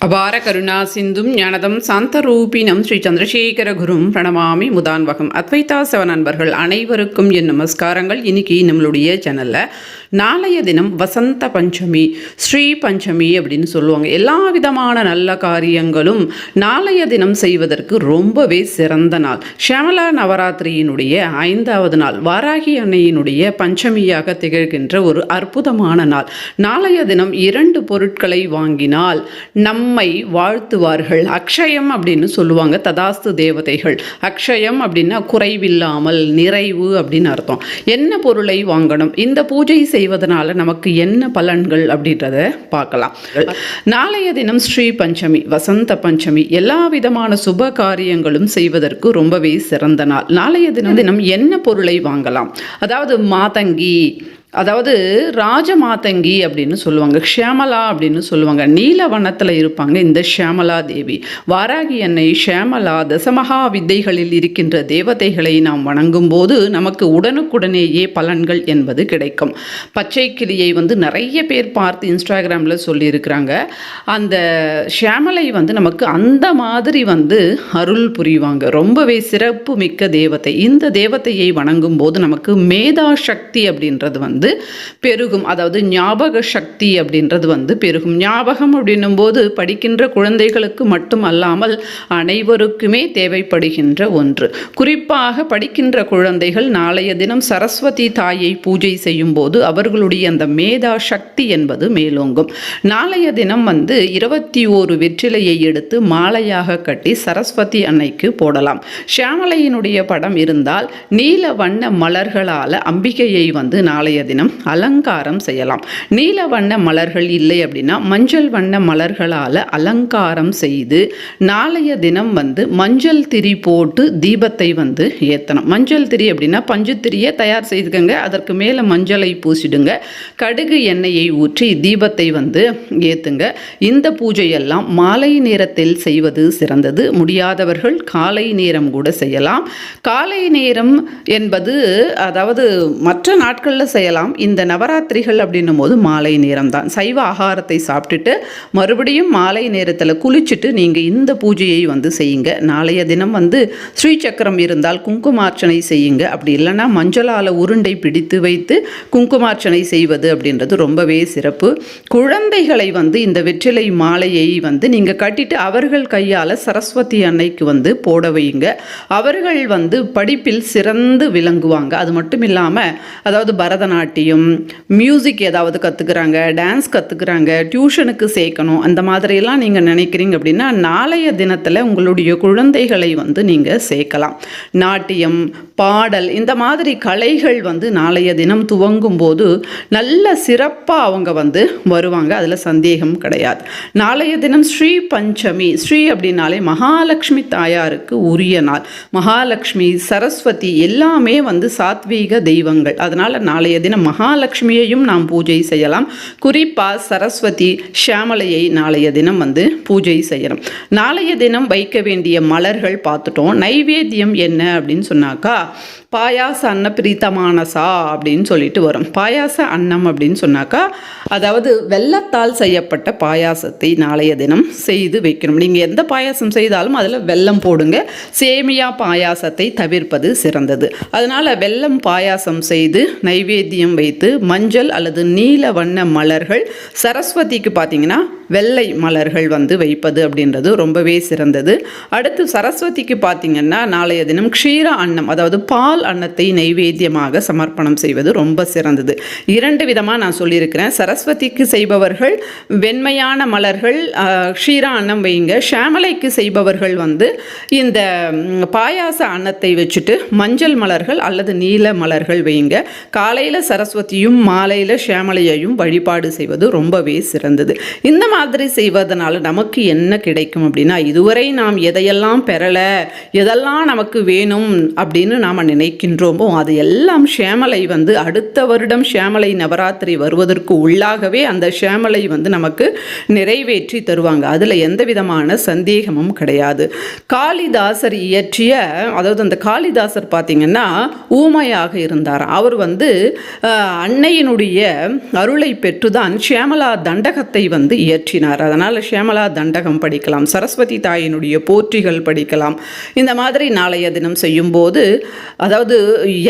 அபார கருணா சிந்தும் ஞானதம் சாந்தரூபினம் ஸ்ரீ சந்திரசேகர குரும் பிரணமாமி முதான்வகம். அத்வைதா சிவ நண்பர்கள் அனைவருக்கும் என் நமஸ்காரங்கள். இன்னைக்கு நம்மளுடைய சேனலில் நாளைய தினம் வசந்த பஞ்சமி ஸ்ரீ பஞ்சமி அப்படின்னு சொல்லுவாங்க. எல்லா விதமான நல்ல காரியங்களும் நாளைய தினம் செய்வதற்கு ரொம்பவே சிறந்த நாள். ஷமலா நவராத்திரியினுடைய ஐந்தாவது நாள் வாராகி அன்னையினுடைய பஞ்சமியாக திகழ்கின்ற ஒரு அற்புதமான நாள். நாளைய தினம் இரண்டு பொருட்களை வாங்கினால் நம்மை வாழ்த்துவார்கள். அக்ஷயம் அப்படின்னு சொல்லுவாங்க ததாஸ்து தேவதைகள். அக்ஷயம் அப்படின்னா குறைவில்லாமல் நிறைவு அப்படின்னு அர்த்தம். என்ன பொருளை வாங்கணும்? இந்த பூஜை செய்வதனால நமக்கு என்ன பலன்கள் அப்படின்றத பார்க்கலாம். நாளைய தினம் ஸ்ரீ பஞ்சமி வசந்த பஞ்சமி எல்லா விதமான சுப காரியங்களும் செய்வதற்கு ரொம்பவே சிறந்த நாள். நாளைய தினம் தினம் என்ன பொருளை வாங்கலாம்? அதாவது மாதங்கி அதாவது ராஜமாதங்கி அப்படின்னு சொல்லுவாங்க ஷியாமலா அப்படின்னு சொல்லுவாங்க. நீல வண்ணத்தில் இருப்பாங்க இந்த ஷியாமலா தேவி. வாராகி அன்னை ஷியாமலா தசமகா வித்தைகளில் இருக்கின்ற தேவதைகளை நாம் வணங்கும் போது நமக்கு உடனுக்குடனேயே பலன்கள் என்பது கிடைக்கும். பச்சை கிளியை வந்து நிறைய பேர் பார்த்து இன்ஸ்டாகிராமில் சொல்லியிருக்கிறாங்க. அந்த ஷியாமலை வந்து நமக்கு அந்த மாதிரி வந்து அருள் புரிவாங்க. ரொம்பவே சிறப்பு மிக்க தேவதை. இந்த தேவதையை வணங்கும் போது நமக்கு மேதா சக்தி அப்படின்றது வந்து பெருகும். அதாவது ஞாபக சக்தி அப்படின்றது வந்து பெருகும். ஞாபகம் அப்படின்னும் போது படிக்கின்ற குழந்தைகளுக்கு மட்டும் அல்லாமல் அனைவருக்குமே தேவைப்படுகின்ற ஒன்று. குறிப்பாக படிக்கின்ற குழந்தைகள் நாளைய தினம் சரஸ்வதி தாயை பூஜை செய்யும் போது அவர்களுடைய அந்த மேதா சக்தி என்பது மேலோங்கும். நாளைய தினம் வந்து இருபத்தி ஓரு வெற்றிலையை எடுத்து மாலையாக கட்டி சரஸ்வதி அன்னைக்கு போடலாம். ஷியாமலையினுடைய படம் இருந்தால் நீல வண்ண மலர்களால் அம்பிகையை வந்து நாளைய தினம் அலங்காரம் செய்யலாம். நீல வண்ண மலர்கள் இல்லை அப்படின்னா மஞ்சள் வண்ண மலர்களால் அலங்காரம் செய்து நாளைய தினம் வந்து மஞ்சள் திரி போட்டு தீபத்தை வந்து ஏற்றணும் மஞ்சள் திரி அப்படின்னா பஞ்சுத்திரியை தயார் செய்துக்கங்க. அதற்கு மேலே மஞ்சளை பூசிடுங்க. கடுகு எண்ணெயை ஊற்றி தீபத்தை வந்து ஏற்றுங்க இந்த பூஜையெல்லாம் மாலை நேரத்தில் செய்வது சிறந்தது. முடியாதவர்கள் காலை நேரம் கூட செய்யலாம். காலை நேரம் என்பது அதாவது மற்ற நாட்களில் செய்யலாம். இந்த நவராத்திரிகள் அப்படின்னும் போது மாலை நேரம் தான் சைவ ஆகாரத்தை சாப்பிட்டுட்டு மறுபடியும் மாலை நேரத்தில் குளிச்சுட்டு நீங்கள் இந்த பூஜையை வந்து செய்யுங்க. நாளைய தினம் வந்து ஸ்ரீ சக்கரம் இருந்தால் குங்குமார்ச்சனை செய்யுங்க. அப்படி இல்லைன்னா மஞ்சளால் உருண்டை பிடித்து வைத்து குங்குமார்ச்சனை செய்வது அப்படின்றது ரொம்பவே சிறப்பு. குழந்தைகளை வந்து இந்த வெற்றிலை மாலையை வந்து நீங்கள் கட்டிட்டு அவர்கள் கையால் சரஸ்வதி அன்னைக்கு வந்து போட வையுங்க. அவர்கள் வந்து படிப்பில் சிறந்து விளங்குவாங்க. அது மட்டும் இல்லாமல் அதாவது பரதநாட்டியம் மியூசிக் ஏதாவது கற்றுக்குறாங்க டான்ஸ் கற்றுக்குறாங்க டியூஷனுக்கு சேர்க்கணும் அந்த மாதிரியெல்லாம் நீங்கள் நினைக்கிறீங்க அப்படின்னா நாளைய தினத்தில் உங்களுடைய குழந்தைகளை வந்து நீங்கள் சேர்க்கலாம். நாட்டியம் பாடல் இந்த மாதிரி கலைகள் வந்து நாளைய தினம் துவங்கும் போது நல்ல சிறப்பாக அவங்க வந்து வருவாங்க. அதில் சந்தேகம் கிடையாது. நாளைய தினம் ஸ்ரீ பஞ்சமி ஸ்ரீ அப்படின்னாலே மகாலட்சுமி தாயாருக்கு உரிய நாள். மகாலட்சுமி சரஸ்வதி எல்லாமே வந்து சாத்வீக தெய்வங்கள். அதனால் நாளைய தினம் மகாலட்சுமியையும் நாம் பூஜை செய்யலாம். குறிப்பாக சரஸ்வதி ஷியாமலையை நாளைய தினம் வந்து பூஜை செய்யணும். நாளைய தினம் வைக்க வேண்டிய மலர்கள் பார்த்துட்டோம். நைவேத்தியம் என்ன அப்படின்னு சொன்னாக்கா பாயாச அன்ன பிரீத்தமானசா அப்படின்னு சொல்லிட்டு வரும். பாயாச அன்னம் அப்படின்னு சொன்னாக்கா அதாவது வெள்ளத்தால் செய்யப்பட்ட பாயாசத்தை நாளைய தினம் செய்து வைக்கணும். நீங்கள் எந்த பாயாசம் செய்தாலும் அதில் வெல்லம் போடுங்க. சேமியா பாயாசத்தை தவிர்ப்பது சிறந்தது. அதனால் வெல்லம் பாயாசம் செய்து நைவேத்தியம் வைத்து மஞ்சள் அல்லது நீல வண்ண மலர்கள் சரஸ்வதிக்கு பார்த்தீங்கன்னா வெள்ளை மலர்கள் வந்து வைப்பது அப்படின்றது ரொம்பவே சிறந்தது. அடுத்து சரஸ்வதிக்கு பார்த்தீங்கன்னா நாளைய தினம் க்ஷீர அன்னம் அதாவது பால் அன்னத்தை நைவேத்தியமாக சமர்ப்பணம் செய்வது ரொம்ப சிறந்தது. இரண்டு விதமாக நான் சொல்லியிருக்கிறேன். சரஸ்வதிக்கு செய்பவர்கள் வெண்மையான மலர்கள் க்ஷீர அன்னம் வைங்க. ஷாமலைக்கு செய்பவர்கள் வந்து இந்த பாயாச அன்னத்தை வச்சுட்டு மஞ்சள் மலர்கள் அல்லது நீல மலர்கள் வைங்க. காலையில் சரஸ்வதியும் மாலையில் ஷியாமலையையும் வழிபாடு செய்வது ரொம்பவே சிறந்தது. இந்த மாதிரி செய்வதனால நமக்கு என்ன கிடைக்கும் அப்படின்னா இதுவரை நாம் எதையெல்லாம் பெறலை எதெல்லாம் நமக்கு வேணும் அப்படின்னு நாம் நினைக்கின்றோமோ அது எல்லாம் ஷேமலை வந்து அடுத்த வருடம் ஷேமலை நவராத்திரி வருவதற்கு உள்ளாகவே அந்த ஷேமலை வந்து நமக்கு நிறைவேற்றி தருவாங்க. அதில் எந்த விதமான சந்தேகமும் கிடையாது. காளிதாசர் இயற்றிய அதாவது அந்த காளிதாசர் பார்த்திங்கன்னா ஊமையாக இருந்தார். அவர் வந்து அன்னையினுடைய அருளை பெற்றுதான் ஷியாமலா தண்டகத்தை வந்து இயற்றினார். இயற்றினார் அதனால் ஷியாமலா தண்டகம் படிக்கலாம் சரஸ்வதி தாயினுடைய போற்றிகள் படிக்கலாம். இந்த மாதிரி நாளைய தினம் செய்யும்போது அதாவது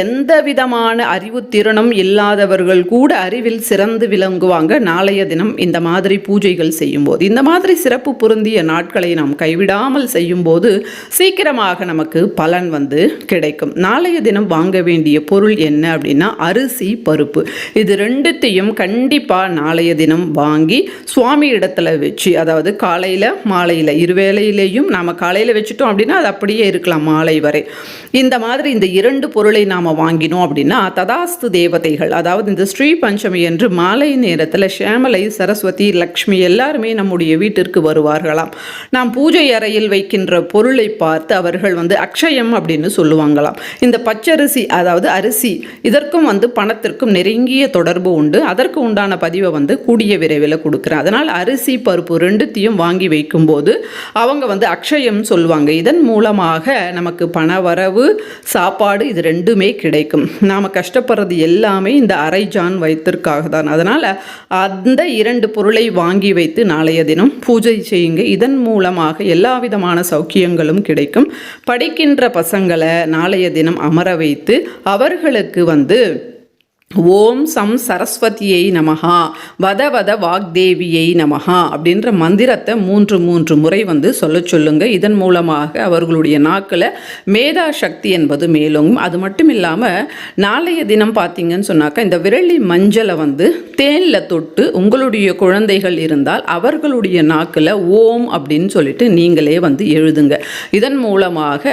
எந்த விதமான அறிவுத்திறனும் இல்லாதவர்கள் கூட அறிவில் சிறந்து விளங்குவாங்க. நாளைய தினம் இந்த மாதிரி பூஜைகள் செய்யும்போது இந்த மாதிரி சிறப்பு பொருந்திய நாட்களை நாம் கைவிடாமல் செய்யும்போது சீக்கிரமாக நமக்கு பலன் வந்து கிடைக்கும். நாளைய தினம் வாங்க வேண்டிய பொருள் என்ன அப்படின்னா அரிசி பருப்பு. இது ரெண்டுத்தையும் கண்டிப்பாக நாளைய தினம் வாங்கி சுவாமியிடம் இடத்துல வச்சு அதாவது காலையில் மாலையில் இருவேளையிலேயும் நாம் காலையில் வச்சுட்டோம் அப்படின்னா அது அப்படியே இருக்கலாம் மாலை வரை. இந்த மாதிரி இந்த இரண்டு பொருளை நாம் வாங்கினோம் அப்படின்னா ததாஸ்து தேவதைகள் அதாவது இந்த ஸ்ரீ பஞ்சமி என்று மாலை நேரத்தில் ஷேமலை சரஸ்வதி லக்ஷ்மி எல்லாருமே நம்முடைய வீட்டிற்கு வருவார்களாம். நாம் பூஜை அறையில் வைக்கின்ற பொருளை பார்த்து அவர்கள் வந்து அக்ஷயம் அப்படின்னு சொல்லுவாங்களாம். இந்த பச்சரிசி அதாவது அரிசி இதற்கும் வந்து பணத்திற்கும் நெருங்கிய தொடர்பு உண்டு. அதற்கு உண்டான பதிவை வந்து கூடிய விரைவில் கொடுக்குறேன் அதனால் அரிசி அரிசி பருப்பு ரெண்டுத்தையும் வாங்கி வைக்கும்போது அவங்க வந்து அக்ஷயம் சொல்லுவாங்க. இதன் மூலமாக நமக்கு பணவரவு சாப்பாடு இது ரெண்டுமே கிடைக்கும். நாம் கஷ்டப்படுறது எல்லாமே இந்த அரைஜான் வைத்திற்காக தான். அதனால் அந்த இரண்டு பொருளை வாங்கி வைத்து நாளைய தினம் பூஜை செய்யுங்க. இதன் மூலமாக எல்லா விதமான சௌக்கியங்களும் கிடைக்கும். படிக்கின்ற பசங்களை நாளைய தினம் அமர வைத்து அவர்களுக்கு வந்து ஓம் சம் சரஸ்வதியை நமகா வத வத வாக்தேவியை நமஹா அப்படின்ற மந்திரத்தை மூன்று மூன்று முறை வந்து சொல்ல சொல்லுங்க. இதன் மூலமாக அவர்களுடைய நாக்கில் மேதா சக்தி என்பது மேலும். அது மட்டும் இல்லாமல் நாளைய தினம் பார்த்தீங்கன்னு சொன்னாக்கா இந்த விரலி மஞ்சளை வந்து தேனில் தொட்டு உங்களுடைய குழந்தைகள் இருந்தால் அவர்களுடைய நாக்கில் ஓம் அப்படின்னு சொல்லிட்டு நீங்களே வந்து எழுதுங்க. இதன் மூலமாக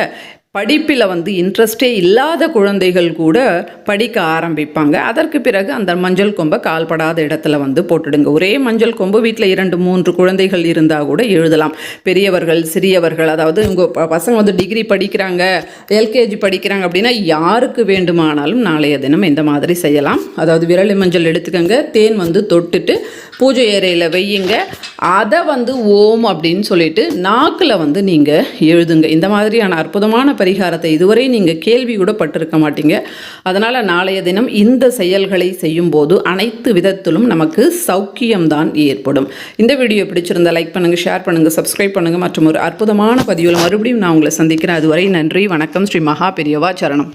படிப்பில் வந்து இன்ட்ரெஸ்டே இல்லாத குழந்தைகள் கூட படிக்க ஆரம்பிப்பாங்க. அதற்கு பிறகு அந்த மஞ்சள் கொம்பை கால்படாத இடத்துல வந்து போட்டுடுங்க. ஒரே மஞ்சள் கொம்பு வீட்டில் இரண்டு மூன்று குழந்தைகள் இருந்தால் கூட எழுதலாம். பெரியவர்கள் சிறியவர்கள் அதாவது உங்கள் பசங்க வந்து டிகிரி படிக்கிறாங்க எல்கேஜி படிக்கிறாங்க அப்படின்னா யாருக்கு வேண்டுமானாலும் நாளைய தினம் இந்த மாதிரி செய்யலாம். அதாவது விரலி மஞ்சள் எடுத்துக்கோங்க தேன் வந்து தொட்டுட்டு பூஜை அறையில் வையுங்க. அதை வந்து ஓம் அப்படின்னு சொல்லிட்டு நாக்கில் வந்து நீங்கள் எழுதுங்க. இந்த மாதிரியான அற்புதமான பரிகாரத்தை இதுவரை நீங்கள் கேள்வி கூட பட்டிருக்க மாட்டீங்க. அதனால் நாளைய தினம் இந்த செயல்களை செய்யும்போது அனைத்து விதத்திலும் நமக்கு சௌக்கியம்தான் ஏற்படும். இந்த வீடியோ பிடிச்சிருந்தா லைக் பண்ணுங்கள் ஷேர் பண்ணுங்கள் சப்ஸ்கிரைப் பண்ணுங்கள் மற்றும் ஒரு அற்புதமான பதிவில் மறுபடியும் நான் உங்களை சந்திக்கிறேன். அதுவரை நன்றி வணக்கம். ஸ்ரீ மகா பெரியவா சரணம்.